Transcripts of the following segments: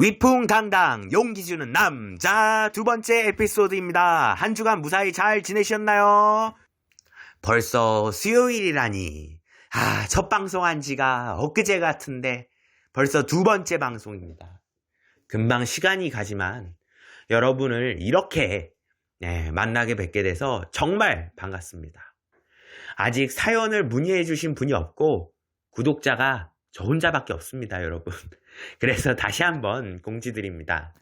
위풍당당 용기 주는 남자 두 번째 에피소드입니다. 한 주간 무사히 잘 지내셨나요? 벌써 수요일이라니. 아, 첫 방송한 지가 엊그제 같은데 벌써 두 번째 방송입니다. 금방 시간이 가지만 여러분을 이렇게 네, 만나게 뵙게 돼서 정말 반갑습니다. 아직 사연을 문의해 주신 분이 없고 구독자가 저 혼자밖에 없습니다, 여러분. 그래서 다시 한번 공지드립니다.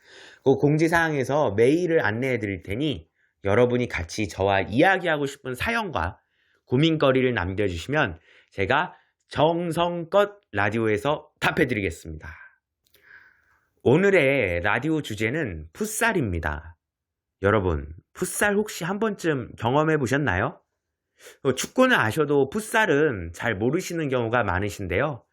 그 공지사항에서 메일을 안내해 드릴 테니 여러분이 같이 저와 이야기하고 싶은 사연과 고민거리를 남겨주시면 제가 정성껏 라디오에서 답해 드리겠습니다. 오늘의 라디오 주제는 풋살입니다. 여러분, 풋살 혹시 한 번쯤 경험해 보셨나요? 어, 축구는 아셔도 풋살은 잘 모르시는 경우가 많으신데요.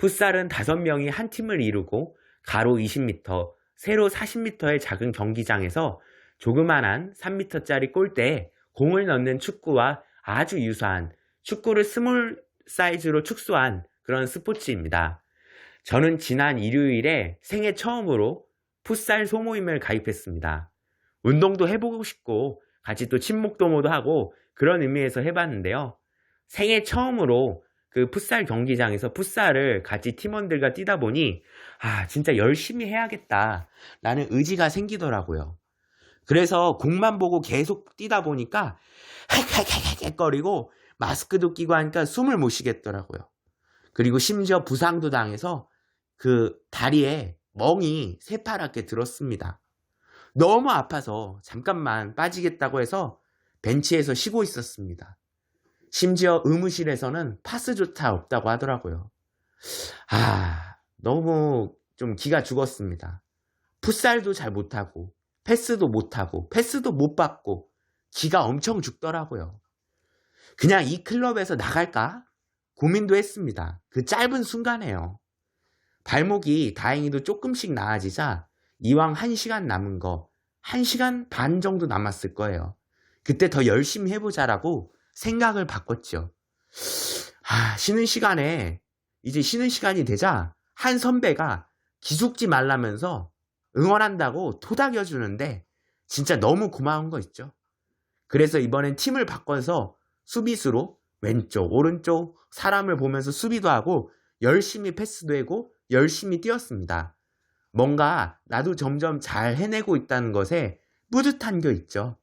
풋살은 5명이 한 팀을 이루고 가로 20m, 세로 40m의 작은 경기장에서 조그만한 3m짜리 골대에 공을 넣는 축구와 아주 유사한 축구를 스몰 사이즈로 축소한 그런 스포츠입니다. 저는 지난 일요일에 생애 처음으로 풋살 소모임을 가입했습니다. 운동도 해보고 싶고 같이 또 친목 도모도 하고 그런 의미에서 해봤는데요. 생애 처음으로 그 풋살 경기장에서 풋살을 같이 팀원들과 뛰다 보니 아 진짜 열심히 해야겠다 라는 의지가 생기더라고요. 그래서 공만 보고 계속 뛰다 보니까 헥헥헥헥거리고 마스크도 끼고 하니까 숨을 못 쉬겠더라고요. 그리고 심지어 부상도 당해서 그 다리에 멍이 새파랗게 들었습니다. 너무 아파서 잠깐만 빠지겠다고 해서 벤치에서 쉬고 있었습니다. 심지어 의무실에서는 파스조차 없다고 하더라고요. 아, 너무 좀 기가 죽었습니다. 풋살도 잘 못하고, 패스도 못하고, 패스도 못 받고, 기가 엄청 죽더라고요. 그냥 이 클럽에서 나갈까? 고민도 했습니다. 그 짧은 순간에요. 발목이 다행히도 조금씩 나아지자 이왕 1시간 남은 거 1시간 반 정도 남았을 거예요. 그때 더 열심히 해보자라고 생각을 바꿨죠. 아, 쉬는 시간에 이제 쉬는 시간이 되자 한 선배가 기죽지 말라면서 응원한다고 토닥여 주는데 진짜 너무 고마운 거 있죠. 그래서 이번엔 팀을 바꿔서 수비수로 왼쪽, 오른쪽 사람을 보면서 수비도 하고 열심히 패스도 하고 열심히 뛰었습니다. 뭔가 나도 점점 잘 해내고 있다는 것에 뿌듯한 게 있죠.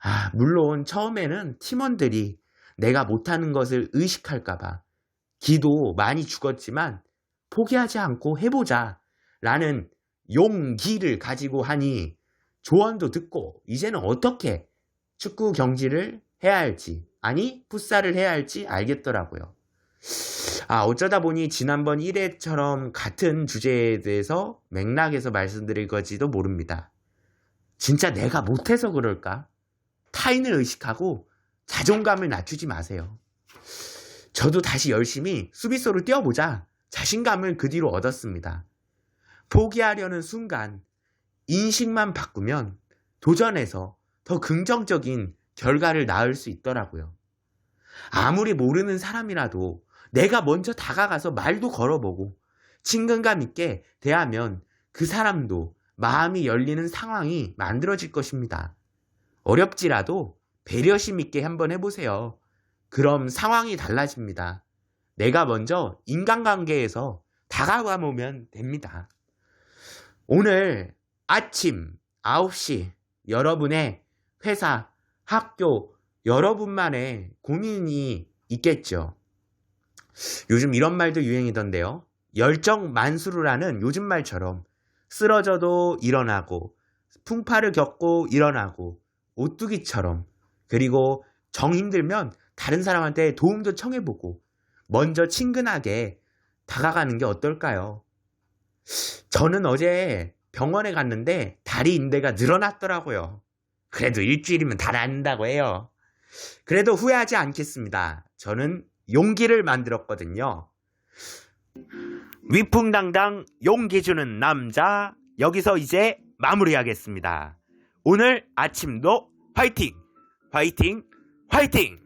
아, 물론 처음에는 팀원들이 내가 못하는 것을 의식할까봐 기도 많이 죽었지만 포기하지 않고 해보자 라는 용기를 가지고 하니 조언도 듣고 이제는 어떻게 축구 경기를 해야 할지 아니 풋살을 해야 할지 알겠더라고요. 아 어쩌다 보니 지난번 1회처럼 같은 주제에 대해서 맥락에서 말씀드릴 거지도 모릅니다. 진짜 내가 못해서 그럴까? 타인을 의식하고 자존감을 낮추지 마세요. 저도 다시 열심히 수비수로 뛰어보자 자신감을 그 뒤로 얻었습니다. 포기하려는 순간 인식만 바꾸면 도전에서 더 긍정적인 결과를 낳을 수 있더라고요. 아무리 모르는 사람이라도 내가 먼저 다가가서 말도 걸어보고 친근감 있게 대하면 그 사람도 마음이 열리는 상황이 만들어질 것입니다. 어렵지라도 배려심 있게 한번 해보세요. 그럼 상황이 달라집니다. 내가 먼저 인간관계에서 다가가 보면 됩니다. 오늘 아침 9시 여러분의 회사, 학교, 여러분만의 고민이 있겠죠. 요즘 이런 말도 유행이던데요. 열정 만수르라는 요즘 말처럼 쓰러져도 일어나고 풍파를 겪고 일어나고 오뚜기처럼 그리고 정 힘들면 다른 사람한테 도움도 청해보고 먼저 친근하게 다가가는 게 어떨까요? 저는 어제 병원에 갔는데 다리 인대가 늘어났더라고요. 그래도 일주일이면 다 낫는다고 해요. 그래도 후회하지 않겠습니다. 저는 용기를 만들었거든요. 위풍당당 용기 주는 남자 여기서 이제 마무리하겠습니다. 오늘 아침도 화이팅! 화이팅! 화이팅!